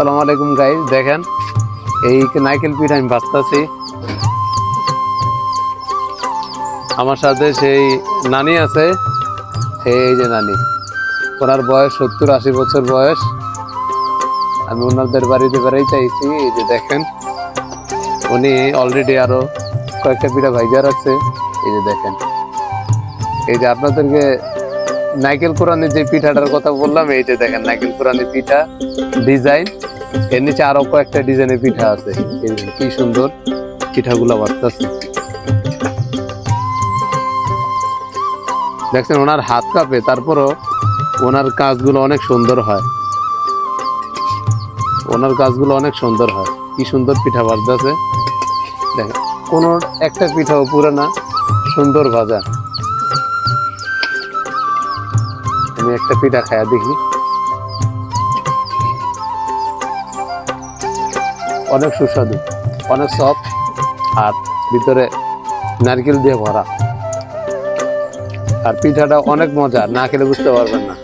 আসসালামু আলাইকুম গাইজ দেখেন, এই নাইকেল পিঠ আমি ভাজতেছি আমার সাথে সেই নানি আছে। এই যে নানি, ওনার বয়স সত্তর আশি বছর বয়স। আমি ওনাদের বাড়িতে বেড়াই চাইছি, এই যে দেখেন, উনি অলরেডি আরও কয়েকটা পিঠা ভাইজা রাখছে। এই যে দেখেন, এই যে আপনাদেরকে নাইকেল কোরআনের যে পিঠাটার কথা বললাম, এই যে দেখেন নাইকেল কোরআনের পিঠা ডিজাইন এর নিচে আরও কয়েকটা ডিজাইনের পিঠা আছে। কি সুন্দর পিঠাগুলো বাড়তেছে। দেখছেন, ওনার হাত কাঁপে, তারপরও ওনার কাজগুলো অনেক সুন্দর হয়। ওনার কাজগুলো অনেক সুন্দর হয়। কি সুন্দর পিঠা বাড়তেছে। দেখেন, কোনো একটা পিঠাও পুরো না, সুন্দর ভাজা। আমি একটা পিঠা খায়া দেখি। অনেক সুস্বাদু, অনেক সফট আর ভিতরে নারকেল দিয়ে ভরা। আর পিঠাটা অনেক মজা না খেলে বুঝতে পারবেন না।